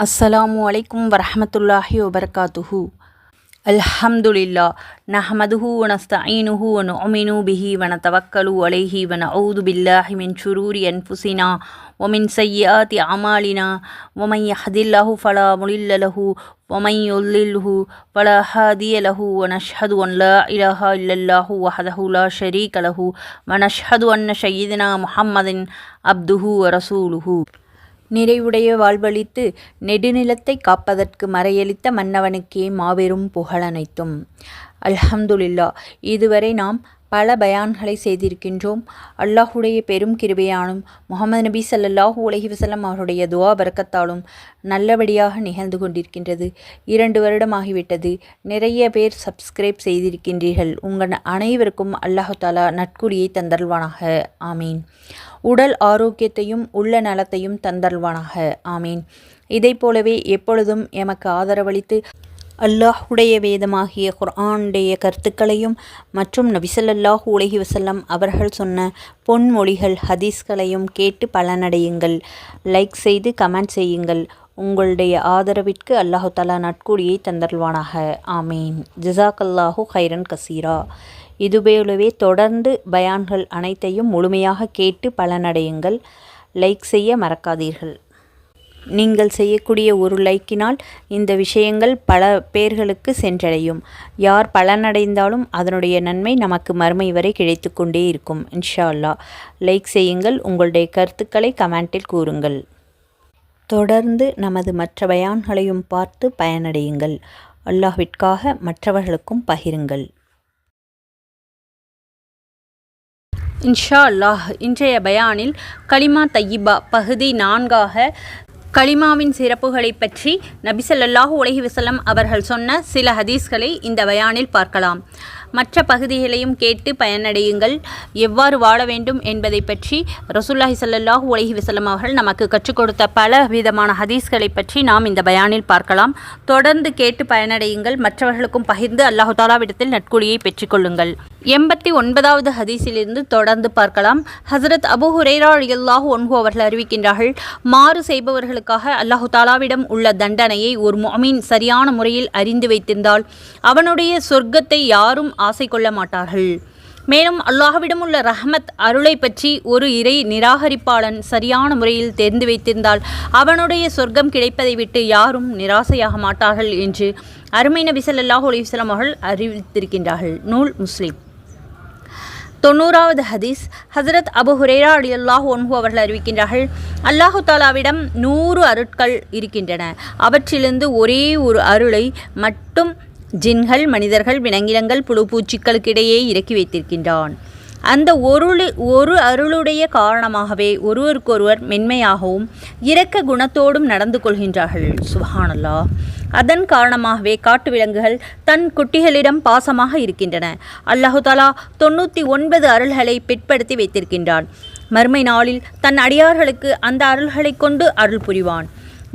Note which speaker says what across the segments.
Speaker 1: السلام عليكم ورحمة الله وبركاته. الحمد لله نحمده ونستعينه ونؤمن به ونتوكل عليه ونعوذ بالله من شرور أنفسنا ومن سيئات أعمالنا. ومن يهد الله فلا مضل له ومن يضلله فلا هادي له. ونشهد أن لا إله إلا الله وحده لا شريك له. ونشهد أن سيدنا محمد عبده ورسوله. நிறைவுடைய வாழ்வழித்து நெடுநிலத்தை காப்பதற்கு மறையளித்த மன்னவனுக்கே மாபெரும் புகழனைத்தும் அல்ஹம்துலில்லா இதுவரை நாம் பல பயான்களை செய்திருக்கின்றோம். அல்லாஹுடைய பெரும் கிருபையானும் முகமது நபி சல்லாஹூ உலகி வசலம் அவருடைய துவா பறக்கத்தாலும் நல்லபடியாக நிகழ்ந்து கொண்டிருக்கின்றது. இரண்டு வருடமாகிவிட்டது நிறைய பேர் சப்ஸ்கிரைப் செய்திருக்கின்றீர்கள். உங்கள் அனைவருக்கும் அல்லாஹு தாலா நட்குறியை தந்தல்வானாக ஆமீன். உடல் ஆரோக்கியத்தையும் உள்ள நலத்தையும் தந்தல்வானாக ஆமீன். இதை போலவே எப்பொழுதும் எமக்கு ஆதரவளித்து அல்லாஹுடைய வேதமாகிய குர்ஆனுடைய கருத்துக்களையும் மற்றும் நபிசல்லாஹு உலகி வசல்லம் அவர்கள் சொன்ன பொன்மொழிகள் ஹதீஸ்களையும் கேட்டு பலனடையுங்கள். லைக் செய்து கமெண்ட் செய்யுங்கள். உங்களுடைய ஆதரவிற்கு அல்லாஹு தலா நட்கூலியை தந்தல்வானாக ஆமீன். ஜிசாக்கல்லாஹு ஹைரன் கசீரா. இதுபோலவே தொடர்ந்து பயான்கள் அனைத்தையும் முழுமையாக கேட்டு பலனடையுங்கள். லைக் செய்ய மறக்காதீர்கள். நீங்கள் செய்யக்கூடிய ஒரு லைக்கினால் இந்த விஷயங்கள் பல பேர்களுக்கு சென்றடையும். யார் பலனடைந்தாலும் அதனுடைய நன்மை நமக்கு மறுமை வரை கிடைத்து கொண்டே இருக்கும். இன்ஷா அல்லா லைக் செய்யுங்கள். உங்களுடைய கருத்துக்களை கமெண்டில் கூறுங்கள். தொடர்ந்து நமது மற்ற பயான்களையும் பார்த்து பயனடையுங்கள். அல்லாஹ்விற்காக மற்றவர்களுக்கும் பகிருங்கள். இன்ஷா அல்லாஹ் இன்றைய பயானில் கலிமா தையிபா பகுதி நான்காக கலிமாவின் சிறப்புகளை பற்றி நபிசல்லாஹூ உலகி வசலம் அவர்கள் சொன்ன சில ஹதீஸ்களை இந்த பயானில் பார்க்கலாம். மற்ற பகுதிகளையும் கேட்டு பயனடையுங்கள். எவ்வாறு வாழ வேண்டும் என்பதை பற்றி ரசூல்லாஹி சல்லாஹூ உலகி வசல்லம் அவர்கள் நமக்கு கற்றுக் கொடுத்த பல விதமான ஹதீஸ்களை பற்றி நாம் இந்த பயானில் பார்க்கலாம். தொடர்ந்து கேட்டு பயனடையுங்கள். மற்றவர்களுக்கும் பகிர்ந்து அல்லாஹு தாலாவிடத்தில் நட்குழியை பெற்றுக்கொள்ளுங்கள் எண்பத்தி ஒன்பதாவது ஹதீஸிலிருந்து தொடர்ந்து பார்க்கலாம். ஹசரத் அபு ஹுரேரா அல்லாஹூ ஒன்ஹு அவர்கள் அறிவிக்கின்றார்கள் மாறு செய்பவர்களுக்காக அல்லாஹு தாலாவிடம் உள்ள தண்டனையை ஒரு மொமீன் சரியான முறையில் அறிந்து வைத்திருந்தால் அவனுடைய சொர்க்கத்தை யாரும் ஆசை கொள்ள மாட்டார்கள். மேலும் அல்லாஹ்விடம் உள்ள ரஹமத் அருளை பற்றி ஒரு இறை நிராகரிப்பாளன் சரியான முறையில் தெரிந்து வைத்திருந்தால் அவனுடைய சொர்க்கம் கிடைப்பதை விட்டு யாரும் நிராசையாக மாட்டார்கள் என்று அருமை நபி சல்லாஹூ அலிஸ்லாம் அவர்கள் அறிவித்திருக்கின்றார்கள். நூல் முஸ்லீம். தொண்ணூறாவது ஹதீஸ் ஹசரத் அபு ஹுரேரா அலி அல்லாஹ் ஒன்ஹு அவர்கள் அறிவிக்கின்றார்கள் அல்லாஹு தாலாவிடம் நூறு அருட்கள் இருக்கின்றன. அவற்றிலிருந்து ஒரே ஒரு அருளை மட்டும் ஜின்கள் மனிதர்கள் விலங்கினங்கள் புழு பூச்சிகளுக்கிடையே இறக்கி வைத்திருக்கின்றான். அந்த ஒரு ஒரு அருளுடைய காரணமாகவே ஒருவருக்கொருவர் மென்மையாகவும் இரக்க குணத்தோடும் நடந்து கொள்கின்றார்கள். சுபஹானல்லா. அதன் காரணமாகவே காட்டு விலங்குகள் தன் குட்டிகளிடம் பாசமாக இருக்கின்றன. அல்லாஹு தாலா தொண்ணூற்றி ஒன்பது அருள்களை பிற்படுத்தி வைத்திருக்கின்றான். மறுமை நாளில் தன் அடியார்களுக்கு அந்த அருள்களை கொண்டு அருள் புரிவான்.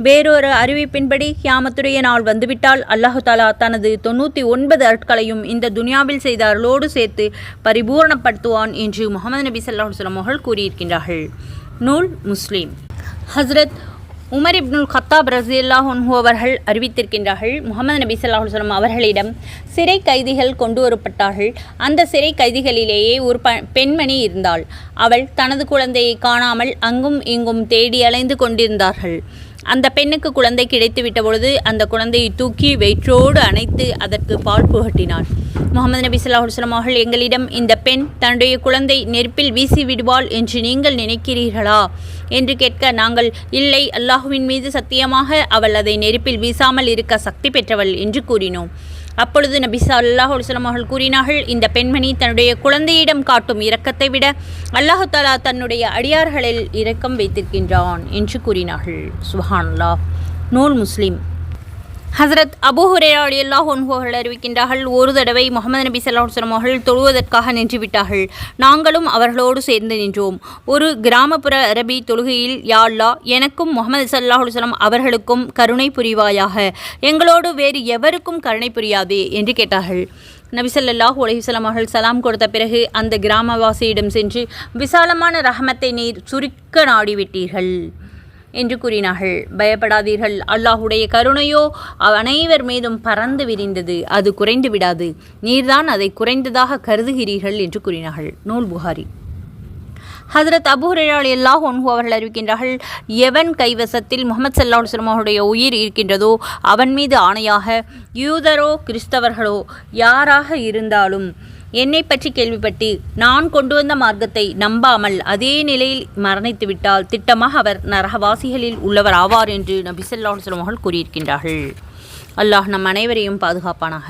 Speaker 1: வேறொரு அறிவிப்பின்படி கியாமத்துடைய நாள் வந்துவிட்டால் அல்லாஹு தாலா தனது தொண்ணூற்றி ஒன்பது அருட்களையும் இந்த துனியாவில் செய்த அருளோடு சேர்த்து பரிபூரணப்படுத்துவான் என்று முகமது நபி சல்லாஹ் சொல்லம் அவர்கள் கூறியிருக்கின்றார்கள். நூல் Muslim. Hazrat Umar ibnul Khattab ரசியல்லாஹ் ஒன்ஹு அவர்கள் அறிவித்திருக்கின்றார்கள் முகமது நபி சல்லாஹ் சொல்லம் அவர்களிடம் சிறை கைதிகள் கொண்டு வரப்பட்டார்கள். அந்த சிறை கைதிகளிலேயே ஒரு ப பெண்மணி இருந்தாள். அவள் தனது குழந்தையை காணாமல் அங்கும் இங்கும் தேடி அலைந்து கொண்டிருந்தார்கள். அந்த பெண்ணுக்கு குழந்தை கிடைத்து விட்ட பொழுது அந்த குழந்தையை தூக்கி வயிற்றோடு அணைத்து அதற்கு பால் புகட்டினார். முகமது நபி சொல்லாஹுஸ்லாம் அவர்கள் எங்களிடம் இந்த பெண் தன்னுடைய குழந்தை நெருப்பில் வீசி விடுவாள் என்று நீங்கள் நினைக்கிறீர்களா? என்று கேட்க நாங்கள் இல்லை அல்லாஹுவின் மீது சத்தியமாக அவள் அதை நெருப்பில் வீசாமல் இருக்க சக்தி பெற்றவள் என்று கூறினோம். அப்பொழுது நபி அல்லாஹ் அலுவலம் அவர்கள் கூறினார்கள் இந்த பெண்மணி தன்னுடைய குழந்தையிடம் காட்டும் இரக்கத்தை விட அல்லாஹு தாலா தன்னுடைய அடியார்களில் இரக்கம் வைத்திருக்கின்றான் என்று கூறினார்கள். சுஹான்லா நூல் முஸ்லீம். ஹசரத் அபு ஹுரேரா அலி அறிவிக்கின்றார்கள் ஒரு தடவை முகமது நபி சல்லாஹுஸ்லம் அவர்கள் தொழுவதற்காக நின்றுவிட்டார்கள் நாங்களும் அவர்களோடு சேர்ந்து நின்றோம். ஒரு கிராமப்புற அரபி தொழுகையில் யாழ்லா எனக்கும் முகமது சல்லாஹுஸ்லம் அவர்களுக்கும் கருணை புரிவாயாக. எங்களோடு வேறு எவருக்கும் கருணை புரியாதே என்று கேட்டார்கள். நபிசல்லாஹ் உலகிசலம் அவர்கள் சலாம் கொடுத்த பிறகு அந்த கிராமவாசியிடம் சென்று விசாலமான ரஹமத்தை நீர் சுருக்க நாடிவிட்டீர்கள். என்று கூறினார்கள். பயப்படாதீர்கள். அல்லாஹுடைய கருணையோ அனைவர் மீதும் பறந்து விரிந்தது. அது குறைந்து விடாது. நீர்தான் அதை குறைந்ததாக கருதுகிறீர்கள் என்று கூறினார்கள். நூல் புகாரி. ஹசரத் அபுஹரால் எல்லாஹ் அல்லாஹ் ஒன்ஹு அவர்கள் அறிவிக்கின்றார்கள் எவன் கைவசத்தில் முகமது சல்லாஹ் அவருடைய உயிர் இருக்கின்றதோ அவன் மீது ஆணையாக யூதரோ கிறிஸ்தவர்களோ யாராக இருந்தாலும் என்னை பற்றி கேள்விப்பட்டு நான் கொண்டு வந்த மார்க்கத்தை நம்பாமல் அதே நிலையில் மரணித்துவிட்டால் திட்டமாக அவர் நரகவாசிகளில் உள்ளவர் ஆவார் என்று நபி ஸல்லல்லாஹு அவர்கள் கூறியிருக்கின்றார்கள். அல்லாஹ் நம் அனைவரையும் பாதுகாப்பானாக.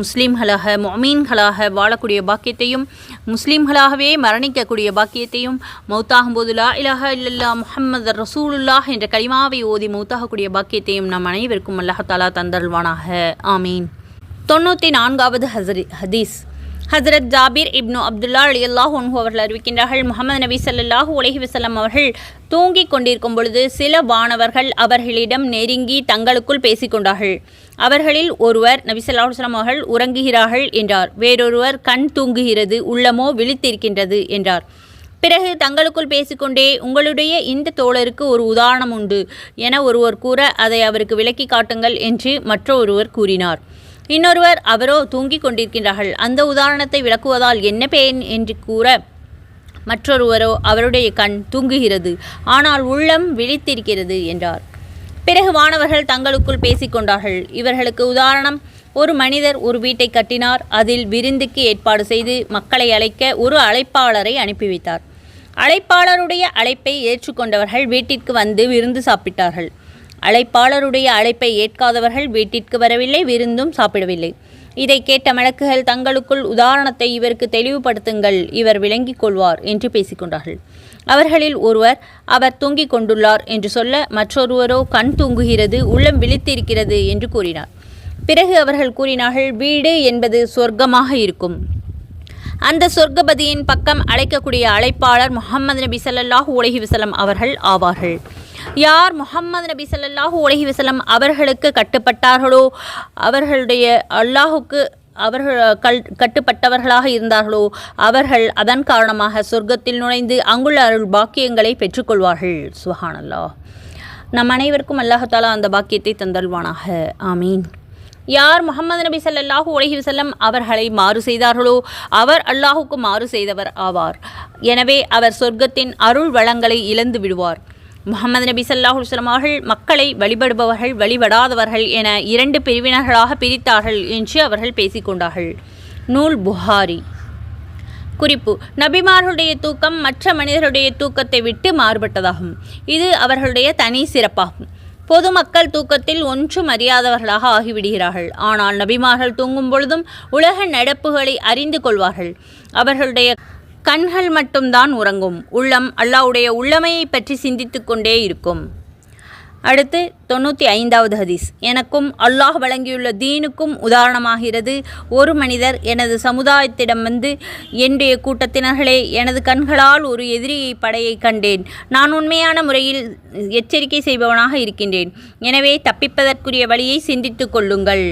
Speaker 1: முஸ்லீம்களாக மொமீன்களாக வாழக்கூடிய பாக்கியத்தையும் முஸ்லீம்களாகவே மரணிக்கக்கூடிய பாக்கியத்தையும் மௌத்தாகும்போது லா இலாஹ இல்லல்லா முஹம்மது ரசூலுல்லாஹ் என்ற கலிமாவை ஓதி மௌத்தாகக்கூடிய பாக்கியத்தையும் நம் அனைவருக்கும் அல்லாஹ் தாலா தந்தல்வானாக ஆமீன். தொண்ணூற்றி நான்காவது ஹசரி ஹதீஸ். ஹசரத் ஜாபீர் இப்னு அப்துல்லா அலி அல்லாஹ் அவர்கள் அறிவிக்கின்றார்கள் முகமது நபி சல்லாஹூ உலகி வசலம் அவர்கள் தூங்கிக் கொண்டிருக்கும் பொழுது சில வானவர்கள் அவர்களிடம் நெருங்கி தங்களுக்குள் பேசிக்கொண்டார்கள் அவர்களில் ஒருவர் நபி ஸல்லல்லாஹு அவர்கள் உறங்குகிறார்கள் என்றார். வேறொருவர் கண் தூங்குகிறது உள்ளமோ விழித்திருக்கின்றது என்றார். பிறகு தங்களுக்குள் பேசிக்கொண்டே உங்களுடைய இந்த தோழருக்கு ஒரு உதாரணம் உண்டு என ஒருவர் கூற அதை அவருக்கு விளக்கி காட்டுங்கள் என்று மற்றொருவர் கூறினார். இன்னொருவர் அவரோ தூங்கிக் கொண்டிருக்கின்றார்கள். அந்த உதாரணத்தை விளக்குவதால் என்ன பேன் என்று கூற மற்றொருவரோ அவருடைய கண் தூங்குகிறது. ஆனால் உள்ளம் விழித்திருக்கிறது என்றார். பிறகு வானவர்கள் தங்களுக்குள் பேசிக்கொண்டார்கள் இவர்களுக்கு உதாரணம் ஒரு மனிதர் ஒரு வீட்டை கட்டினார். அதில் விருந்துக்கு ஏற்பாடு செய்து மக்களை அழைக்க ஒரு அழைப்பாளரை அனுப்பி வைத்தார். அழைப்பாளருடைய அழைப்பை ஏற்றுக்கொண்டவர்கள் வீட்டிற்கு வந்து விருந்து சாப்பிட்டார்கள். அழைப்பாளருடைய அழைப்பை ஏற்காதவர்கள் வீட்டிற்கு வரவில்லை விருந்தும் சாப்பிடவில்லை. இதை கேட்ட மலக்குகள் தங்களுக்குள் உதாரணத்தை இவருக்கு தெளிவுபடுத்துங்கள் இவர் விளங்கிக் கொள்வார் என்று பேசிக்கொண்டார்கள். அவர்களில் ஒருவர் அவர் தூங்கிக் கொண்டுள்ளார் என்று சொல்ல மற்றொருவரோ கண் தூங்குகிறது உள்ளம் விழித்திருக்கிறது என்று கூறினார். பிறகு அவர்கள் கூறினார்கள் வீடு என்பது சொர்க்கமாக இருக்கும். அந்த சொர்க்கபதியின் பக்கம் அழைக்கக்கூடிய அழைப்பாளர் முகமது நபி சல்லாஹூ உலகி வஸல்லம் அவர்கள் ஆவார்கள். யார் முகம்மது நபி ஸல்லல்லாஹு உலகி வசலம் அவர்களுக்கு கட்டுப்பட்டார்களோ அவர்களுடைய அல்லாஹுக்கு அவர்கள் கல் கட்டுப்பட்டவர்களாக இருந்தார்களோ அவர்கள் அதன் காரணமாக சொர்க்கத்தில் நுழைந்து அங்குள்ள அருள் பாக்கியங்களை பெற்றுக்கொள்வார்கள். சுஹானல்லா. நம் அனைவருக்கும் அல்லாஹாலா அந்த பாக்கியத்தை தந்தல்வானாக ஆமீன். யார் முகமது நபி சல்லாஹூ உலகி செல்லம் அவர்களை மாறு செய்தார்களோ அவர் அல்லாஹுக்கு மாறு செய்தவர் ஆவார். எனவே அவர் சொர்க்கத்தின் அருள் வளங்களை இழந்து விடுவார். முகமது நபி ஸல்லல்லாஹு அலைஹி அவர்கள் மக்களை வழிபடுபவர்கள் வழிபடாதவர்கள் என இரண்டு பிரிவினர்களாக பிரித்தார்கள் என்று அவர்கள் பேசிக்கொண்டார்கள் நூல் புகாரி. குறிப்பு நபிமார்களுடைய தூக்கம் மற்ற மனிதர்களுடைய தூக்கத்தை விட்டு மாறுபட்டதாகும். இது அவர்களுடைய தனி சிறப்பாகும். பொதுமக்கள் தூக்கத்தில் ஒன்றும் அறியாதவர்களாக ஆகிவிடுகிறார்கள். ஆனால் நபிமார்கள் தூங்கும் பொழுதும் உலக நடப்புகளை அறிந்து கொள்வார்கள். அவர்களுடைய கண்கள் மட்டும்தான் உறங்கும். உள்ளம் அல்லாஹ்வுடைய உள்ளமையை பற்றி சிந்தித்து கொண்டே இருக்கும். அடுத்து தொண்ணூற்றி ஐந்தாவது ஹதீஸ். எனக்கும் அல்லாஹ் வழங்கியுள்ள தீனுக்கும் உதாரணமாகிறது. ஒரு மனிதர் எனது சமுதாயத்திடம் வந்து என்னுடைய கூட்டத்தினர்களே எனது கண்களால் ஒரு எதிரியை படையை கண்டேன். நான் உண்மையான முறையில் எச்சரிக்கை செய்பவனாக இருக்கின்றேன். எனவே தப்பிப்பதற்குரிய வழியை சிந்தித்து கொள்ளுங்கள்.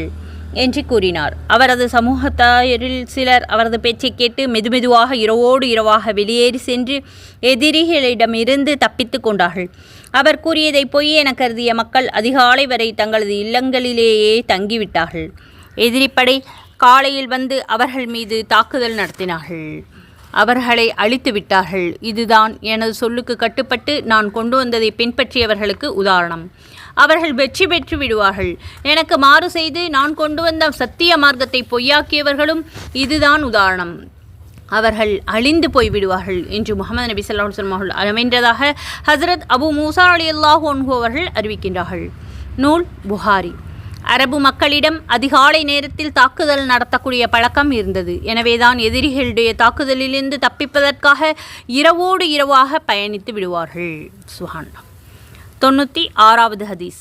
Speaker 1: என்று கூறினார். அவரது சமூகத்தாரில் சிலர் அவரது பேச்சை கேட்டு மெதுமெதுவாக இரவோடு இரவாக வெளியேறி சென்று எதிரிகளிடமிருந்து தப்பித்து கொண்டார்கள். அவர் கூறியதை பொய் என கருதிய மக்கள் அதிகாலை வரை தங்களது இல்லங்களிலேயே தங்கிவிட்டார்கள். எதிரிப்படை காலையில் வந்து அவர்கள் மீது தாக்குதல் நடத்தினார்கள். அவர்களை அழித்து விட்டார்கள். இதுதான் எனது சொல்லுக்கு கட்டுப்பட்டு நான் கொண்டு வந்ததை பின்பற்றியவர்களுக்கு உதாரணம். அவர்கள் வெற்றி பெற்று விடுவார்கள். எனக்கு மாறு செய்து நான் கொண்டு வந்த சத்திய மார்க்கத்தை பொய்யாக்கியவர்களும் இதுதான் உதாரணம். அவர்கள் அழிந்து போய் விடுவார்கள் என்று முகமது நபி ஸல்லல்லாஹு அவர்கள் அமைந்ததாக ஹசரத் அபு மூசா அலி அல்லாஹ் அவர்கள் அறிவிக்கின்றார்கள். நூல் புகாரி. அரபு மக்களிடம் அதிகாலை நேரத்தில் தாக்குதல் நடத்தக்கூடிய பழக்கம் இருந்தது. எனவேதான் எதிரிகளுடைய தாக்குதலிலிருந்து தப்பிப்பதற்காக இரவோடு இரவாக பயணித்து விடுவார்கள். சுஹான் தொண்ணூற்றி ஆறாவது ஹதீஸ்.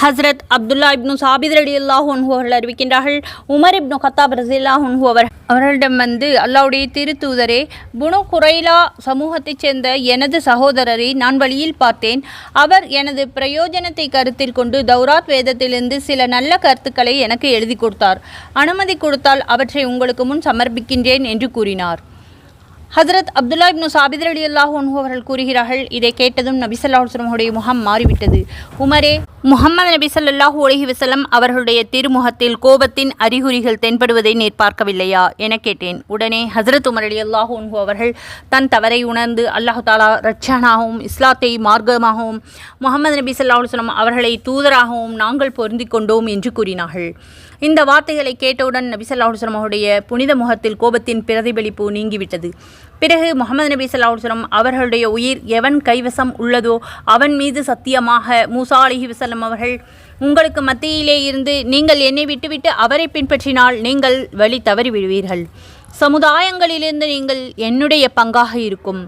Speaker 1: ஹஸ்ரத் அப்துல்லா இப்னு சாபித் ரடி அல்லாஹ் அவர்கள் அறிவிக்கின்றார்கள் உமர் இப்னு கத்தாப் ரசில்லாஹ் அவர் அவர்களிடம் வந்து அல்லாவுடைய திருத்தூதரே புனு குரைலா சமூகத்தைச் சேர்ந்த எனது சகோதரரை நான் வழியில் பார்த்தேன். அவர் எனது பிரயோஜனத்தை கருத்தில் கொண்டு தௌராத் வேதத்திலிருந்து சில நல்ல கருத்துக்களை எனக்கு எழுதி கொடுத்தார். அனுமதி கொடுத்தால் அவற்றை உங்களுக்கு முன் சமர்ப்பிக்கின்றேன் என்று கூறினார். ஹசரத் அப்துல்லா இப்னு சாபித் அலி அல்லாஹ் அவர்கள் கூறுகிறார்கள் இதை கேட்டதும் நபி ஸல்லல்லாஹு முகம் மாறிவிட்டது. உமரே முகமது நபி ஸல்லல்லாஹு அலைஹி வசலம் அவர்களுடைய திருமுகத்தில் கோபத்தின் அறிகுறிகள் தென்படுவதை நீர் பார்க்கவில்லையா என கேட்டேன். உடனே ஹசரத் உமர் அலி அல்லாஹ் அவர்கள் தன் தவறை உணர்ந்து அல்லாஹு தாலா ரட்சானாகவும் இஸ்லாத்தை மார்க்கமாகவும் முகமது நபி ஸல்லல்லாஹு அவர்களை தூதராகவும் நாங்கள் பொருந்தி கொண்டோம் என்று கூறினார்கள். இந்த வார்த்தைகளை கேட்டவுடன் நபி ஸல்லல்லாஹு அவருடைய புனித முகத்தில் கோபத்தின் பிரதிபலிப்பு நீங்கிவிட்டது. பிறகு முகமது நபி ஸல்லல்லாஹு அவர்களுடைய உயிர் எவன் கைவசம் உள்ளதோ அவன் மீது சத்தியமாக மூசா அலிஹி வசல்லம் அவர்கள் உங்களுக்கு மத்தியிலே இருந்து நீங்கள் என்னை விட்டுவிட்டு அவரை பின்பற்றினால் நீங்கள் வழி தவறி விடுவீர்கள் சமுதாயங்களிலிருந்து நீங்கள் என்னுடைய பங்காக இருக்கும்.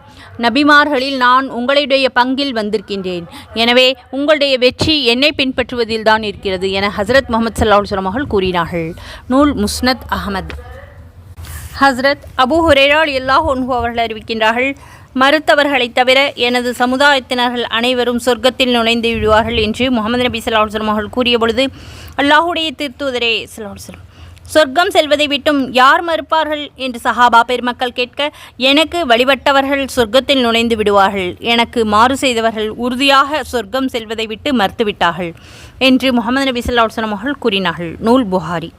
Speaker 1: நபிமார்களில் நான் உங்களுடைய பங்கில் வந்திருக்கின்றேன். எனவே உங்களுடைய வெற்றி என்னை பின்பற்றுவதில் தான் இருக்கிறது என ஹசரத் முகமது சல்லாஹ் அவர்கள் கூறினார்கள். நூல் முஸ்னத் அகமது ஹஸ்ரத் அபு ஹுரேரால் எல்லாஹ் ஒன்ஹு அவர்கள் அறிவிக்கின்றார்கள் மறுத்தவர்களை தவிர எனது சமுதாயத்தினர்கள் அனைவரும் சொர்க்கத்தில் நுழைந்து விடுவார்கள் என்று முகமது நபி சல்லாஹ் அலைஹி அவர்கள் கூறிய பொழுது அல்லாஹுடைய திருத்துவதரே சல்லாஹ் அலைஹி சொர்க்கம் செல்வதை விட்டும் யார் மறுப்பார்கள் என்று சஹாபா பெருமக்கள் கேட்க எனக்கு வழிபட்டவர்கள் சொர்க்கத்தில் நுழைந்து விடுவார்கள். எனக்கு மாறு செய்தவர்கள் உறுதியாக சொர்க்கம் செல்வதை விட்டு மறுத்துவிட்டார்கள் என்று முகமது நபி ஸல்லல்லாஹு அவர்கள் கூறினார்கள். நூல் புகாரி.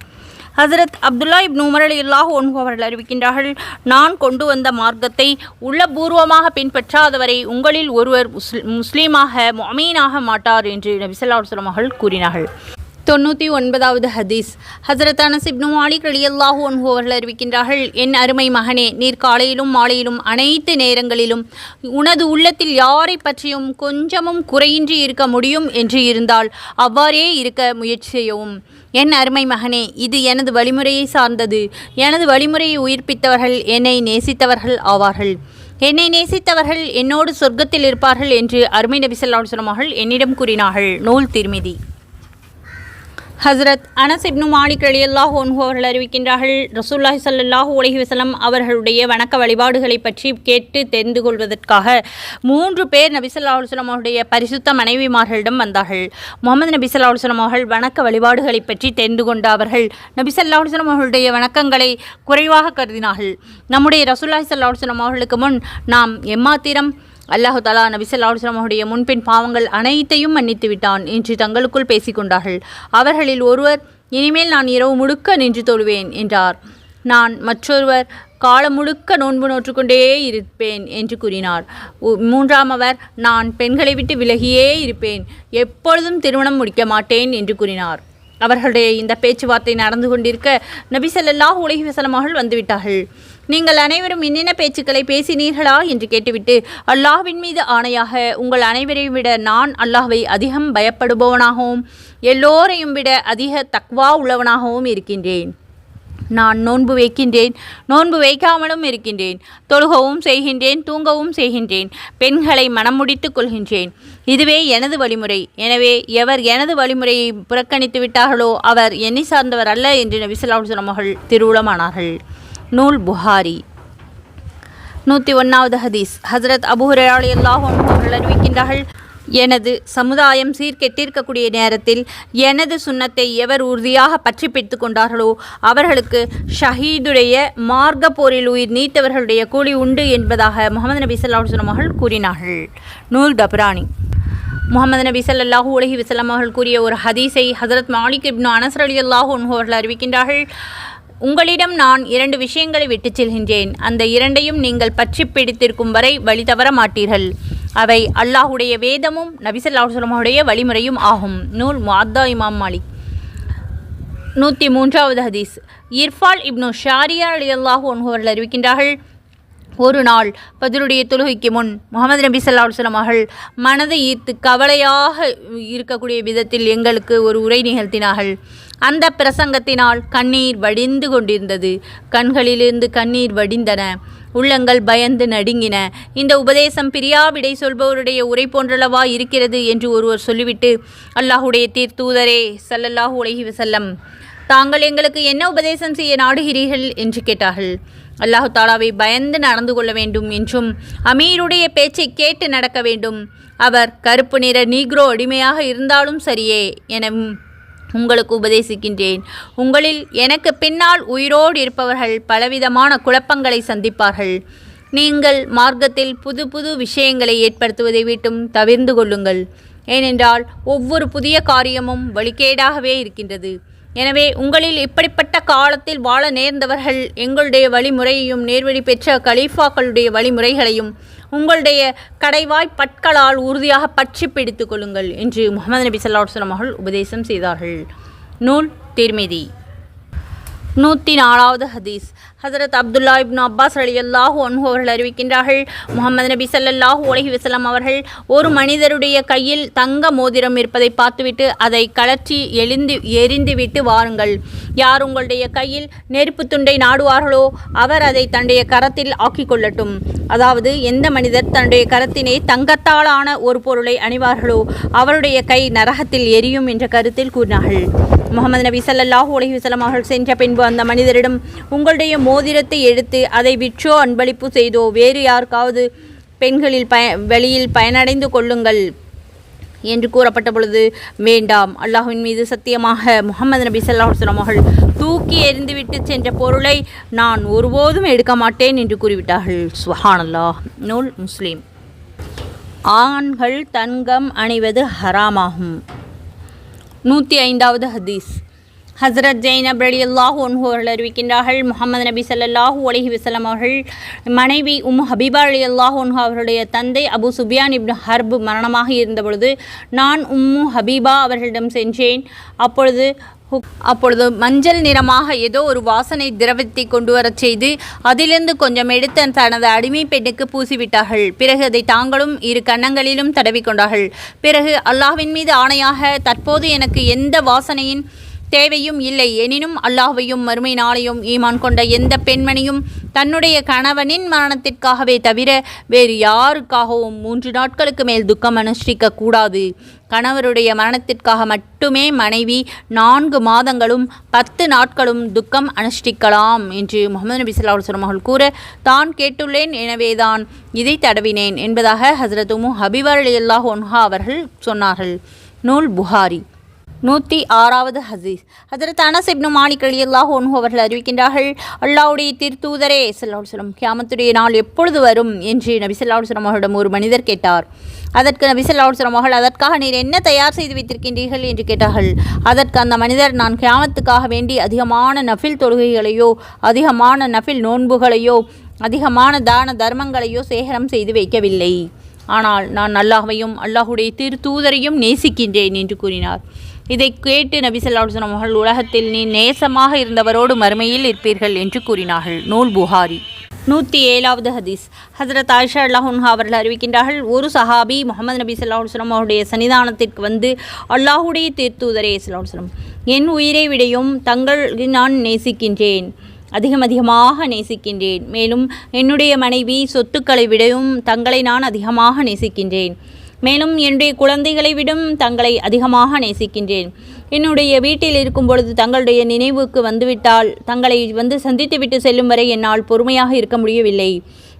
Speaker 1: ஹசரத் அப்துல்லா இப் உமர் அலி அல்லாஹ் அவர்கள் அறிவிக்கின்றார்கள் நான் கொண்டு வந்த மார்க்கத்தை உள்ளபூர்வமாக பின்பற்றாதவரை உங்களில் ஒருவர் முஸ்லி- முஸ்லீமாக மொமீனாக மாட்டார் என்று நபிசல்லா ஸல்லல்லாஹு அவர்கள் கூறினார்கள். தொண்ணூற்றி ஒன்பதாவது ஹதீஸ். ஹசரத் அனஸ் இப்னு மாலிக் ரலியல்லாஹு ஒன்ஹு அவர்கள் அறிவிக்கின்றார்கள் என் அருமை மகனே நீர் காலையிலும் மாலையிலும் அனைத்து நேரங்களிலும் உனது உள்ளத்தில் யாரை பற்றியும் கொஞ்சமும் குறையின்றி இருக்க முடியும் என்று இருந்தால் அவ்வாறே இருக்க முயற்சி செய்யவும். என் அருமை மகனே இது எனது வழிமுறையை சார்ந்தது. எனது வழிமுறையை உயிர்ப்பித்தவர்கள் என்னை நேசித்தவர்கள் ஆவார்கள். என்னை நேசித்தவர்கள் என்னோடு சொர்க்கத்தில் இருப்பார்கள் என்று அருமை நபி ஸல்லல்லாஹு என்னிடம் கூறினார்கள். நூல் திருமிதி. ஹஸ்ரத் அனசிப்னு இப்னு மாலிக் ரலியல்லாஹு அன்ஹு அவர்கள் அறிவிக்கின்றார்கள் ரசூல்லாஹி சல்லாஹூ அலைஹி அவர்களுடைய வணக்க வழிபாடுகளை பற்றி கேட்டு தெரிந்து கொள்வதற்காக மூன்று பேர் நபிசல்லா அலுவலம் அவருடைய பரிசுத்த மனைவிமார்களிடம் வந்தார்கள். முகமது நபிசல்லா அலுவலம் அவர்கள் வணக்க வழிபாடுகளை பற்றி தெரிந்து கொண்ட அவர்கள் நபிசல்லா அலுவலம் அவர்களுடைய வணக்கங்களை குறைவாக கருதினார்கள். நம்முடைய ரசூல்லாஹி ஸல்லல்லாஹு அலுவலம் அவர்களுக்கு முன் நாம் எம்மாத்திரம் அல்லாஹு தாலா நபி ஸல்லல்லாஹு அவருடைய முன்பின் பாவங்கள் அனைத்தையும் மன்னித்து விட்டான் என்று தங்களுக்குள் பேசிக்கொண்டார்கள். அவர்களில் ஒருவர் இனிமேல் நான் இரவு முழுக்க நின்று தொழுவேன் என்றார். நான் மற்றொருவர் காலம் முழுக்க நோன்பு நோற்றுக்கொண்டே இருப்பேன் என்று கூறினார். மூன்றாம் அவர் நான் பெண்களை விட்டு விலகியே இருப்பேன். எப்பொழுதும் திருமணம் முடிக்க மாட்டேன் என்று கூறினார். அவர்களுடைய இந்த பேச்சுவார்த்தை நடந்து கொண்டிருக்க நபி ஸல்லல்லாஹு அலைஹி வஸல்லம் அவர்கள் வந்துவிட்டார்கள். நீங்கள் அனைவரும் இன்னின பேச்சுக்களை பேசினீர்களா என்று கேட்டுவிட்டு அல்லாஹ்வின் மீது ஆணையாக உங்கள் அனைவரையும் விட நான் அல்லாஹ்வை அதிகம் பயப்படுபவனாகவும் எல்லோரையும் விட அதிக தக்வா உள்ளவனாகவும் இருக்கின்றேன். நான் நோன்பு வைக்கின்றேன் நோன்பு வைக்காமலும் இருக்கின்றேன் தொழுகவும் செய்கின்றேன் தூங்கவும் செய்கின்றேன் பெண்களை மனம் முடித்துக் கொள்கின்றேன். இதுவே எனது வழிமுறை. எனவே எவர் எனது வழிமுறையை புறக்கணித்து விட்டார்களோ அவர் என்னை சார்ந்தவர் அல்ல என்று நபி ஸல்லல்லாஹு திருவுளமானார்கள். நூல் புகாரி. நூற்றி ஒன்றாவது ஹதீஸ். ஹசரத் அபுஹரையாளி ஹுரைரா அவர்கள் அறிவிக்கின்றார்கள் எனது சமுதாயம் சீர்கெட்டிருக்கக்கூடிய நேரத்தில் எனது சுன்னத்தை எவர் உறுதியாக பற்றி பிடித்து கொண்டார்களோ அவர்களுக்கு ஷஹீதுடைய மார்க்க போரில் உயிர் நீத்தவர்களுடைய கூலி உண்டு என்பதாக முகமது நபி ஸல்லல்லாஹு அவர்கள் கூறினார்கள். நூல் தப்ரானி. முகமது நபி ஸல்லல்லாஹு உலகி வஸல்லம் அவர்கள் கூறிய ஒரு ஹதீஸை ஹசரத் மாலிக் இப்னு அனசர் அலி அல்லாஹூ அவர்கள் அறிவிக்கின்றார்கள். உங்களிடம் நான் இரண்டு விஷயங்களை விட்டுச் செல்கின்றேன். அந்த இரண்டையும் நீங்கள் பற்றி பிடித்திருக்கும் வரை வழி தவற மாட்டீர்கள். அவை அல்லாஹுடைய வேதமும் நபிசல்லாஹுடைய வழிமுறையும் ஆகும். நூல் மாத்தா இமாம் மாலிக். நூற்றி மூன்றாவது ஹதீஸ். இர்ஃபால் இப்னு ஷாரியா அலியல்லாஹு அவர்கள் அறிவிக்கின்றார்கள் ஒரு நாள் பதிலுடைய தொழுகைக்கு முன் முகமது நபி சல்லா அலைஹி அவர்கள் மனதை ஈர்த்து கவலையாக இருக்கக்கூடிய விதத்தில் எங்களுக்கு ஒரு உரை நிகழ்த்தினார்கள். அந்த பிரசங்கத்தினால் கண்ணீர் வடிந்து கொண்டிருந்தது. கண்களிலிருந்து கண்ணீர் வடிந்தன. உள்ளங்கள் பயந்து நடுங்கின. இந்த உபதேசம் பிரியாவிடை சொல்பவருடைய உரை போன்றளவா இருக்கிறது என்று ஒருவர் சொல்லிவிட்டு அல்லாஹுடைய தீர்த்தூதரே சல்லல்லாஹு உலகி வசல்லம் தாங்கள் எங்களுக்கு என்ன உபதேசம் செய்ய நாடுகிறீர்கள்? என்று கேட்டார்கள். அல்லாஹு தாலாவை பயந்து நடந்து கொள்ள வேண்டும் என்றும் அமீருடைய பேச்சை கேட்டு நடக்க வேண்டும். அவர் கருப்பு நிற நீக்ரோ அடிமையாக இருந்தாலும் சரியே எனவும் உங்களுக்கு உபதேசிக்கின்றேன். உங்களில் எனக்கு பின்னால் உயிரோடு இருப்பவர்கள் பலவிதமான குழப்பங்களை சந்திப்பார்கள். நீங்கள் மார்க்கத்தில் புது புது விஷயங்களை ஏற்படுத்துவதை விட்டும் தவிர்ந்து கொள்ளுங்கள். ஏனென்றால் ஒவ்வொரு புதிய காரியமும் வழிகேடாகவே இருக்கின்றது. எனவே உங்களில் இப்படிப்பட்ட காலத்தில் வாழ நேர்ந்தவர்கள் எங்களுடைய வழிமுறையையும் நேர்வழி பெற்ற கலீஃபாக்களுடைய வழிமுறைகளையும் உங்களுடைய கடைவாய் பற்களால் உறுதியாக பற்றி பிடித்துக் கொள்ளுங்கள் என்று முகமது நபி ஸல்லல்லாஹு அவர்கள் உபதேசம் செய்தார்கள். நூல் திருமிதி. நூற்றி நாலாவது ஹதீஸ். ஹசரத் அப்துல்லா இப்னு அப்பாஸ் அலி அல்லாஹு அன்ஹு அவர்கள் அறிவிக்கின்றார்கள் முகமது நபி சல்லாஹூ உலகி வஸல்லம் அவர்கள் ஒரு மனிதருடைய கையில் தங்க மோதிரம் இருப்பதை பார்த்துவிட்டு அதை கலற்றி எழுந்து எரிந்துவிட்டு வாருங்கள். யார் உங்களுடைய கையில் நெருப்பு துண்டை நாடுவார்களோ அவர் அதை தன்னுடைய கரத்தில் ஆக்கிக் கொள்ளட்டும். அதாவது எந்த மனிதர் தன்னுடைய கரத்தினை தங்கத்தாலான ஒரு பொருளை அணிவார்களோ அவருடைய கை நரகத்தில் எரியும் என்ற கருத்தில் கூறினார்கள். முகமது நபி ஸல்லல்லாஹு அலைஹி அவர்கள் சென்ற பின்பு அந்த மனிதரிடம் உங்களுடைய மோதிரத்தை எடுத்து அதை விற்றோ அன்பளிப்பு செய்தோ வேறு யாருக்காவது பெண்களில் பய வெளியில் பயனடைந்து கொள்ளுங்கள் என்று கூறப்பட்ட பொழுது வேண்டாம் அல்லாஹுவின் மீது சத்தியமாக முகமது நபி ஸல்லல்லாஹு அவர்கள் தூக்கி எறிந்துவிட்டு சென்ற பொருளை நான் ஒருபோதும் எடுக்க மாட்டேன் என்று கூறிவிட்டார்கள். சுஹானல்லாஹ் நூல் முஸ்லீம். ஆண்கள் தங்கம் அணிவது ஹராமாகும். நூற்றி ஐந்தாவது ஹதீஸ். ஹஸ்ரத் ஜெயினப் ரலி அல்லாஹ் ஒன்ஹு அவர்கள் அறிவிக்கின்றார்கள் முகமது நபி ஸல்லல்லாஹு அலஹி வசலம் அவர்கள் மனைவி உம் ஹபீபா அலி அல்லாஹ் ஒன்ஹு அவர்களுடைய தந்தை அபு சுபியான் இப்னு ஹர்ப் மரணமாக இருந்தபொழுது நான் உம்மு ஹபீபா அவர்களிடம் சென்றேன். அப்பொழுது அப்பொழுது மஞ்சள் நிறமாக ஏதோ ஒரு வாசனை திரவத்தை கொண்டு வரச் செய்து அதிலிருந்து கொஞ்சம் எடுத்து தனது அடிமை பெண்ணுக்கு பூசிவிட்டார்கள். பிறகு அதை தாங்களும் இரு கன்னங்களிலும் தடவிக்கொண்டார்கள் பிறகு அல்லாஹ்வின் மீது ஆணையாக தற்போது எனக்கு எந்த வாசனையின் தேவையும் இல்லை. எனினும் அல்லாஹையும் மறுமை நாளையும் ஈமான் கொண்ட எந்த பெண்மணியும் தன்னுடைய கணவனின் மரணத்திற்காகவே தவிர வேறு யாருக்காகவும் மூன்று நாட்களுக்கு மேல் துக்கம் அனுஷ்டிக்க கூடாது. கணவருடைய மரணத்திற்காக மட்டுமே மனைவி நான்கு மாதங்களும் பத்து நாட்களும் துக்கம் அனுஷ்டிக்கலாம் என்று முகமது நபி ஸல்லல்லாஹு அலைஹி அவர்கள் கூற தான் கேட்டுள்ளேன் எனவேதான் இதை தடவினேன் என்பதாக ஹசரத் உம்மு ஹபீபர் அலியல்லாஹ் ஒன்ஹா அவர்கள் சொன்னார்கள். நூல் புகாரி. நூற்றி ஆறாவது ஹசீஸ் ஹஜரத் அனஸ் இப்னு மாலிக் ரலியல்லாஹு அன்ஹு அவர்கள் அறிவிக்கின்றார்கள் அல்லாவுடைய திருத்தூதரே ஸல்லல்லாஹு சொல்லம் கியாமத்துடைய நாள் எப்பொழுது வரும்? என்று நபி ஸல்லல்லாஹு சொல்லம் அவர்களிடம் ஒரு மனிதர் கேட்டார். அதற்கு நபி ஸல்லல்லாஹு சொல்லம் அவர்கள் அதற்காக நீர் என்ன தயார் செய்து வைத்திருக்கின்றீர்கள்? என்று கேட்டார்கள். அதற்கு அந்த மனிதர் நான் கியாமத்துக்காக வேண்டி அதிகமான நஃபில் தொழுகைகளையோ அதிகமான நஃபில் நோன்புகளையோ அதிகமான தான தர்மங்களையோ சேகரம் செய்து வைக்கவில்லை. ஆனால் நான் அல்லாஹையும் அல்லாஹுடைய திருத்தூதரையும் நேசிக்கின்றேன் என்று கூறினார். இதை கேட்டு நபி ஸல்லல்லாஹு அவர்கள் உலகத்தில் நீ நேசமாக இருந்தவரோடு மறுமையில் இருப்பீர்கள் என்று கூறினார்கள். நூல் புகாரி. நூற்றி ஏழாவது ஹதீஸ். ஹசரத் ஆயிஷா அல்லாஹுன்ஹா அவர்கள் அறிவிக்கின்றார்கள் ஒரு சஹாபி முகமது நபி ஸல்லல்லாஹு அவருடைய சன்னிதானத்திற்கு வந்து அல்லாஹுடைய தீர்த்தூதரே ஸல்லல்லாஹு என் உயிரை விடையும் தங்கள் நான் நேசிக்கின்றேன் அதிகம் அதிகமாக நேசிக்கின்றேன் மேலும் என்னுடைய மனைவி சொத்துக்களை விடவும் தங்களை நான் அதிகமாக நேசிக்கின்றேன். மேலும் என்னுடைய குழந்தைகளை விடும் தங்களை அதிகமாக நேசிக்கின்றேன். என்னுடைய வீட்டில் இருக்கும் பொழுது தங்களுடைய நினைவுக்கு வந்துவிட்டால் தங்களை வந்து சந்தித்துவிட்டு செல்லும் வரை என்னால் பொறுமையாக இருக்க முடியவில்லை.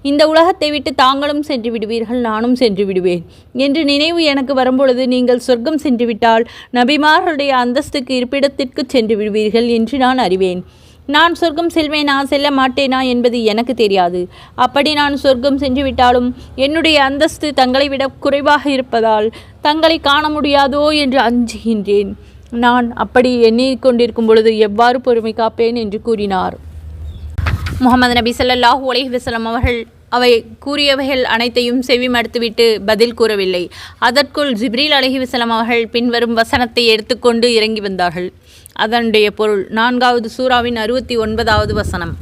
Speaker 1: இந்த உலகத்தை விட்டு தாங்களும் சென்று விடுவீர்கள் நானும் சென்று விடுவேன். என்று நினைவு எனக்கு வரும்பொழுது நீங்கள் சொர்க்கம் சென்று விட்டால் நபிமார்களுடைய அந்தஸ்துக்கு இருப்பிடத்திற்கு சென்று விடுவீர்கள் என்று நான் அறிவேன். நான் சொர்க்கம் செல்வேனா செல்ல மாட்டேனா என்பது எனக்கு தெரியாது. அப்படி நான் சொர்க்கம் சென்றுவிட்டாலும் என்னுடைய அந்தஸ்து தங்களை விட குறைவாக இருப்பதால் தங்களை காண முடியாதோ என்று அஞ்சுகின்றேன். நான் அப்படி எண்ணிக்கொண்டிருக்கும் பொழுது எவ்வாறு பொறுமை காப்பேன் என்று கூறினார். முகமது நபி சல்லாஹூ அலைஹி வஸல்லம் அவர்கள் அவை கூறியவைகள் அனைத்தையும் செவி மடுத்துவிட்டு பதில் கூறவில்லை. அதற்குள் ஜிப்ரீல் அலஹி வஸல்லம் அவர்கள் பின்வரும் வசனத்தை எடுத்துக்கொண்டு இறங்கி வந்தார்கள். அதனுடைய பொருள் நான்காவது சூறாவின் அறுபத்தி ஒன்பதாவது வசனம்.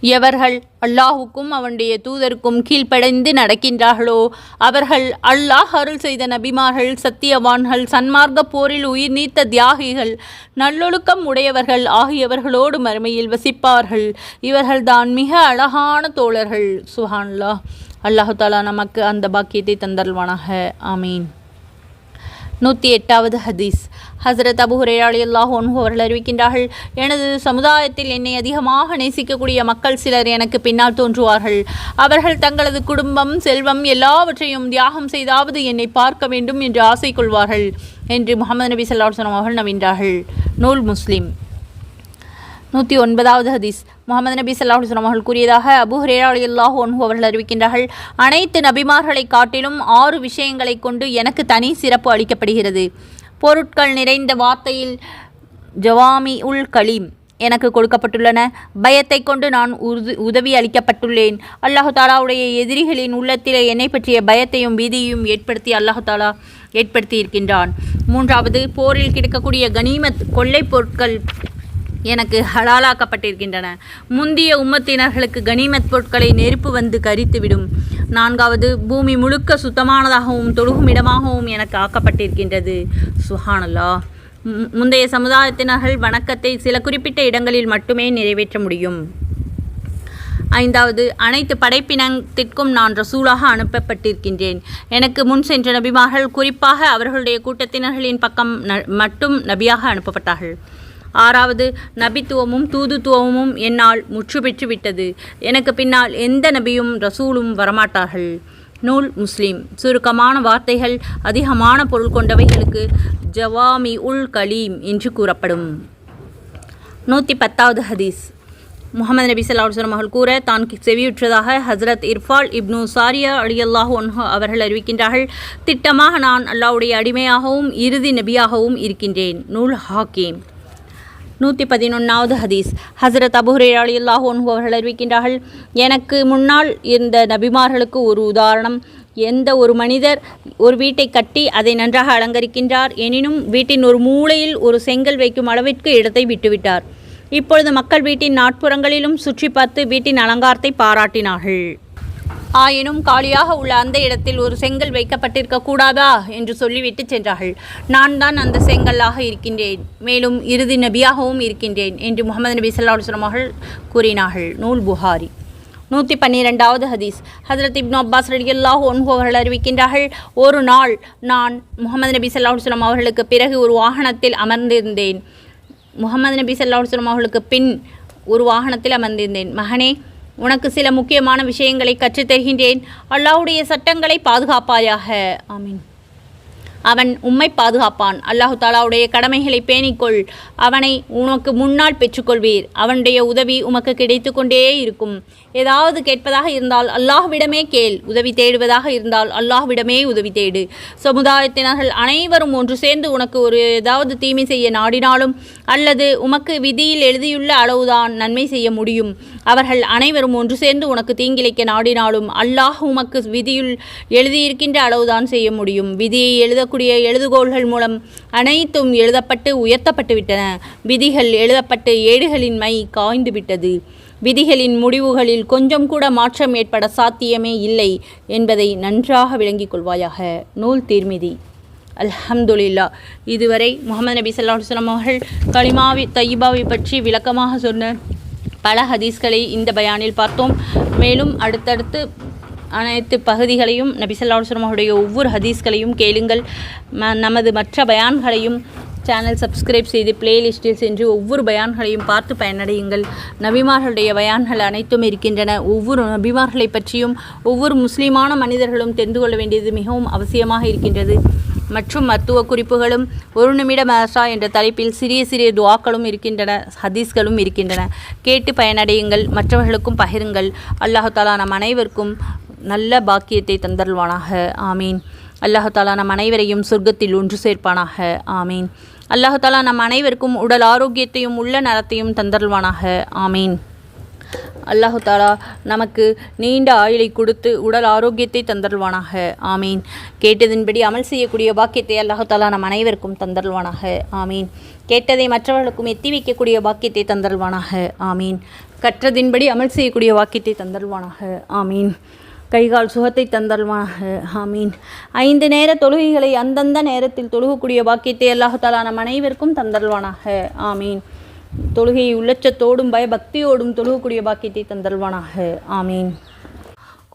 Speaker 1: எவர்கள் அல்லாஹுக்கும் அவனுடைய தூதருக்கும் கீழ்ப்படைந்து நடக்கின்றார்களோ அவர்கள் அல்லாஹ் அருள் செய்த நபிமார்கள் சத்தியவான்கள் சன்மார்க்க போரில் உயிர் நீத்த தியாகிகள் நல்லொழுக்கம் உடையவர்கள் ஆகியவர்களோடு மறுமையில் வசிப்பார்கள். இவர்கள்தான் மிக அழகான தோழர்கள். சுஹான்லா அல்லாஹு தாலா நமக்கு அந்த பாக்கியத்தை தந்தல்வானாக ஆமீன். நூற்றி எட்டாவது ஹதீஸ். ஹசரத் அபு ஹுரேராளி அல்லாஹ் ஒன்ஹு அவர்கள் அறிவிக்கின்றார்கள் எனது சமுதாயத்தில் என்னை அதிகமாக நேசிக்கக்கூடிய மக்கள் சிலர் எனக்கு பின்னால் தோன்றுவார்கள். அவர்கள் தங்களது குடும்பம் செல்வம் எல்லாவற்றையும் தியாகம் செய்தாவது என்னை பார்க்க வேண்டும் என்று ஆசை கொள்வார்கள் என்று முகமது நபி ஸல்லல்லாஹு சொன்ன அவர்கள் நவின்றார்கள் நூல் முஸ்லீம். நூற்றி ஒன்பதாவது ஹதீஸ். முகமது நபி சல்லாஹ் அலைஹி அவர்கள் கூறியதாக அபு ஹுரைரா அல்லாஹ் ஒன்ஹு அவர்கள் அறிவிக்கின்றார்கள் அனைத்து நபிமார்களை காட்டிலும் ஆறு விஷயங்களை கொண்டு எனக்கு தனி சிறப்பு அளிக்கப்படுகிறது. பொருட்கள் நிறைந்த வார்த்தையில் ஜவாமி உல் கலீம் எனக்கு கொடுக்கப்பட்டுள்ளன. பயத்தை கொண்டு நான் உது உதவி அளிக்கப்பட்டுள்ளேன். அல்லாஹு தாலாவுடைய எதிரிகளின் உள்ளத்திலே என்னை பற்றிய பயத்தையும் பீதியையும் ஏற்படுத்தி அல்லாஹு தாலா ஏற்படுத்தி இருக்கின்றான். மூன்றாவது போரில் கிடைக்கக்கூடிய கனிமத் கொள்ளைப் பொருட்கள் எனக்கு ஹலாலாக்கப்பட்டிருக்கின்றன. முந்திய உம்மத்தினர்களுக்கு கனிமத் பொருட்களை நெருப்பு வந்து கரித்துவிடும். நான்காவது பூமி முழுக்க சுத்தமானதாகவும் தொழுகும் இடமாகவும் எனக்கு ஆக்கப்பட்டிருக்கின்றது. சுஹானல்லா. மு- முந்தைய சமுதாயத்தினர்கள் வணக்கத்தை சில குறிப்பிட்ட இடங்களில் மட்டுமே நிறைவேற்ற முடியும். ஐந்தாவது அனைத்து படைப்பினத்திற்கும் நான் ரசூலாக அனுப்பப்பட்டிருக்கின்றேன். எனக்கு முன் சென்ற நபிமார்கள் குறிப்பாக அவர்களுடைய கூட்டத்தினர்களின் பக்கம் ந- மட்டும் நபியாக அனுப்பப்பட்டார்கள். ஆறாவது நபித்துவமும் தூதுத்துவமும் என்னால் முற்று பெற்றுவிட்டது எனக்கு பின்னால் எந்த நபியும் ரசூலும் வரமாட்டார்கள். நூல் முஸ்லீம். சுருக்கமான வார்த்தைகள் அதிகமான பொருள் கொண்டவைகளுக்கு ஜவாமி உல் கலீம் என்று கூறப்படும். நூற்றி பத்தாவது ஹதீஸ். முகமது நபி ஸல்லல்லாஹு அவர்கள் கூற தான் செவியுற்றதாக ஹஸ்ரத் இர்ஃபால் இப்னு சாரியா அலியல்லாஹு அன்ஹு அவர்கள் அறிவிக்கின்றார்கள் திட்டமாக நான் அல்லாவுடைய அடிமையாகவும் இறுதி நபியாகவும் இருக்கின்றேன். நூல் ஹாக்கீம். நூற்றி பதினொன்றாவது ஹதீஸ். ஹசரத் அபுஹுரே அலியல்லாஹு அவர்கள் அறிவிக்கின்றார்கள் எனக்கு முன்னால் இருந்த நபிமார்களுக்கு ஒரு உதாரணம். எந்த ஒரு மனிதர் ஒரு வீட்டை கட்டி அதை நன்றாக அலங்கரிக்கின்றார் எனினும் வீட்டின் ஒரு மூலையில் ஒரு செங்கல் வைக்கும் அளவிற்கு இடத்தை விட்டுவிட்டார். இப்பொழுது மக்கள் வீட்டின் நாட்புறங்களிலும் சுற்றி பார்த்து வீட்டின் அலங்காரத்தை பாராட்டினார்கள். ஆயினும் காலியாக உள்ள அந்த இடத்தில் ஒரு செங்கல் வைக்கப்பட்டிருக்க கூடாதா என்று சொல்லிவிட்டு சென்றார்கள். நான் தான் அந்த செங்கல்லாக இருக்கின்றேன். மேலும் இறுதி நபியாகவும் இருக்கின்றேன் என்று முகமது நபி ஸல்லல்லாஹு அவர்கள் கூறினார்கள். நூல் புகாரி. நூற்றி பன்னிரெண்டாவது ஹதீஸ். ஹசரத் இப்னு அப்பாஸ் ரலியல்லாஹு அன்ஹு அவர்கள் அறிவிக்கின்றார்கள் ஒரு நாள் நான் முகமது நபி ஸல்லல்லாஹு அவர்களுக்கு பிறகு ஒரு வாகனத்தில் அமர்ந்திருந்தேன். முகமது நபி ஸல்லல்லாஹு அவர்களுக்கு பின் ஒரு வாகனத்தில் அமர்ந்திருந்தேன். மகனே உனக்கு சில முக்கியமான விஷயங்களை கற்றுத் தருகின்றேன் அல்லாவுடைய சட்டங்களை பாதுகாப்பாயாக. ஆமீன். அவன் உம்மை பாதுகாப்பான். அல்லாஹு தாலாவுடைய கடமைகளை பேணிக்கொள். அவனை உனக்கு முன்னால் பெற்றுக்கொள்வீர். அவனுடைய உதவி உமக்கு கிடைத்து கொண்டே இருக்கும். ஏதாவது கேட்பதாக இருந்தால் அல்லாஹ்விடமே கேள். உதவி தேடுவதாக இருந்தால் அல்லாஹ்விடமே உதவி தேடு. சமுதாயத்தினர்கள் அனைவரும் ஒன்று சேர்ந்து உனக்கு ஒரு ஏதாவது தீமை செய்ய நாடினாலும் அல்லது உமக்கு விதியில் எழுதியுள்ள அளவுதான் நன்மை செய்ய முடியும். அவர்கள் அனைவரும் ஒன்று சேர்ந்து உனக்கு தீங்கிழைக்க நாடினாலும் அல்லாஹ் உமக்கு விதியுள் எழுதியிருக்கின்ற அளவுதான் செய்ய முடியும். விதியை எழுதக்கூடிய எழுதுகோள்கள் மூலம் அனைத்தும் எழுதப்பட்டு உயர்த்தப்பட்டுவிட்டன. விதிகள் எழுதப்பட்டு ஏடுகளின் மை காய்ந்து விட்டது விதிகளின் முடிவுகளில் கொஞ்சம் கூட மாற்றம் ஏற்பட சாத்தியமே இல்லை என்பதை நன்றாக விளங்கிக் கொள்வாயாக. நூல் தீர்மிதி. அல்ஹம்துலில்லா. இதுவரை முகமது நபி ஸல்லல்லாஹு அலைஹி அவர்கள் கலிமாவி தையிபாவை பற்றி விளக்கமாக சொன்ன பல ஹதீஸ்களை இந்த பயானில் பார்த்தோம். மேலும் அடுத்தடுத்து அனைத்து பகுதிகளையும் நபி ஒவ்வொரு ஹதீஸ்களையும் கேளுங்கள். ம- நமது மற்ற பயான்களையும் சேனல் சப்ஸ்கிரைப் செய்து பிளேலிஸ்டில் சென்று ஒவ்வொரு பயான்களையும் பார்த்து பயனடையுங்கள். நபிமார்களுடைய பயான்கள் அனைத்தும் இருக்கின்றன. ஒவ்வொரு நபிமார்களை பற்றியும் ஒவ்வொரு முஸ்லீமான மனிதர்களும் தெரிந்து கொள்ள வேண்டியது மிகவும் அவசியமாக இருக்கின்றது. மற்றும் மருத்துவ குறிப்புகளும் ஒரு நிமிட மசா என்ற தலைப்பில் சிறிய சிறிய துவாக்களும் இருக்கின்றன ஹதீஸ்களும் இருக்கின்றன. கேட்டு பயனடையுங்கள் மற்றவர்களுக்கும் பகிருங்கள். அல்லாஹாலா நம் அனைவருக்கும் நல்ல பாக்கியத்தை தந்தருள்வானாக. ஆமீன். அல்லாஹாலா நம் அனைவரையும் சொர்க்கத்தில் ஒன்று சேர்ப்பானாக. ஆமீன். அல்லாஹாலா நம் அனைவருக்கும் உடல் ஆரோக்கியத்தையும் உள்ள நலத்தையும் தந்தருள்வானாக. ஆமீன். அல்லாஹு தாலா நமக்கு நீண்ட ஆயுளை கொடுத்து உடல் ஆரோக்கியத்தை தந்தருள்வானாக. ஆமீன். கேட்டதின்படி அமல் செய்யக்கூடிய பாக்கியத்தை அல்லாஹு தாலா நம் அனைவருக்கும் தந்தருள்வானாக. ஆமீன். கேட்டதை மற்றவர்களுக்கும் எத்தி வைக்கக்கூடிய பாக்கியத்தை தந்தருள்வானாக. ஆமீன். கற்றதின்படி அமல் செய்யக்கூடிய வாக்கியத்தை தந்தருள்வானாக. ஆமீன். கைகால் சுகத்தை தந்தல்வாக ஆமீன். ஐந்து நேர தொழுகைகளை அந்தந்த நேரத்தில் தொழுகக்கூடிய பாக்கியத்தை அல்லாஹு தாலா நம் அனைவருக்கும் தந்தருள்வானாக. ஆமீன். தொழுகையை உள்ளச்சத்தோடும் பயபக்தியோடும் தொழுகக்கூடிய பாக்கியத்தை தந்தல்வானாக ஆமீன்.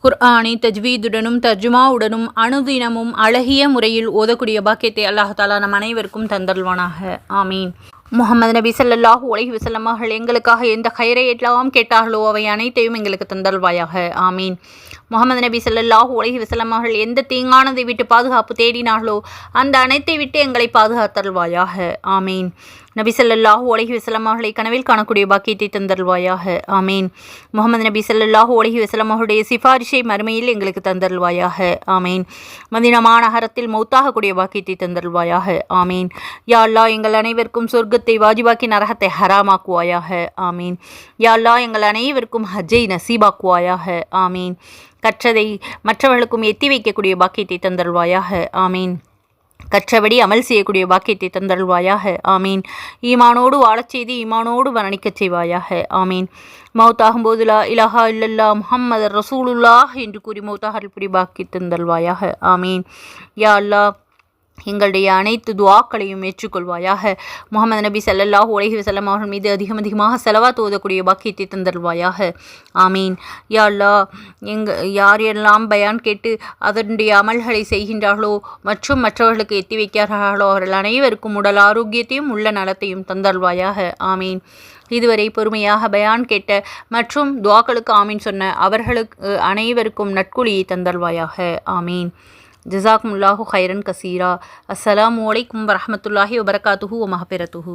Speaker 1: குர்ஆனை தஜ்வீதுடனும் தர்ஜுமாவுடனும் அணுதினமும் அழகிய முறையில் ஓதக்கூடிய பாக்கியத்தை அல்லாஹ் தாலா நம் அனைவருக்கும் ஆமீன். முகமது நபி சல்லாஹூ உலகி வஸல்லம் எங்களுக்காக எந்த கயிறை எல்லாம் கேட்டார்களோ அவை அனைத்தையும் எங்களுக்கு தந்தல்வாயாக ஆமீன். முகமது நபி ஸல்லல்லாஹு உலகி வசலம் அவர்கள் எந்த தீங்கானதை விட்டு பாதுகாப்பு தேடினார்களோ அந்த அனைத்தை விட்டு எங்களை பாதுகாத்தருள்வாயாக. ஆமீன். நபிசல்லாஹூ ஸல்லல்லாஹு வசலம் அவர்களை கனவில் காணக்கூடிய பாக்கியத்தை தந்தருள்வாயாக. ஆமீன். முகமது நபி சல்லாஹூ அலைஹி வசலம் அவருடைய சிபாரிஷை மறுமையில் எங்களுக்கு தந்தருள்வாயாக. ஆமீன். மதின மாநகரத்தில் மௌத்தாகக்கூடிய பாக்கியத்தை தந்தருள்வாயாக. ஆமீன். யா எங்கள் அனைவருக்கும் சொர்க்கத்தை வாஜிபாக்கி நரகத்தை ஹராமாக்குவாயாக. ஆமீன். யா அல்லாஹ் எங்கள் அனைவருக்கும் ஹஜ்ஜை நசீபாக்குவாயாக. ஆமீன். கற்றதை மற்றவர்களுக்கும் எத்தி வைக்கக்கூடிய பாக்கியத்தை தந்தருள்வாயாக. ஆமீன். கற்றபடி அமல் செய்யக்கூடிய பாக்கியத்தை தந்தருள்வாயாக. ஆமீன். ஈமானோடு வாழச் செய்து ஈமானோடு மரணிக்கச் செய்வாயாக. ஆமீன். மௌத்தாகும் போதுலா இலஹா இல்லல்லா முஹம்மது ரசூலுல்லாஹ் என்று கூறி மௌத்தாகல் பாக்கி தந்தல்வாயாக ஆமீன். யா அல்லாஹ் எங்களுடைய அனைத்து துவாக்களையும் ஏற்றுக்கொள்வாயாக. முகமது நபி ஸல்லல்லாஹு உலகி வசல்லம் அவர்கள் மீது அதிகம் அதிகமாக செலவா தோதக்கூடிய பாக்கியத்தை தந்தருவாயாக ஆமீன். யா அல்லாஹ் எங்க யார் எல்லாம் பயான் கேட்டு அதனுடைய அமல்களை செய்கின்றார்களோ மற்றும் மற்றவர்களுக்கு எத்தி வைக்கிறார்களோ அவர்கள் அனைவருக்கும் உடல் ஆரோக்கியத்தையும் உள்ள நலத்தையும் தந்தல்வாயாக ஆமீன். இதுவரை பொறுமையாக பயான் கேட்ட மற்றும் துவாக்களுக்கு ஆமீன் சொன்ன அவர்களுக்கு அனைவருக்கும் நட்குழியை தந்தல்வாயாக ஆமீன். ஜசாக்குமுல்லாஹு ஹைரன் கசீரா. அஸ்லாம் வலைக்கும் வரமத்துல்லாஹி வபரகாத்துஹூ மஹபெரத்துஹூ.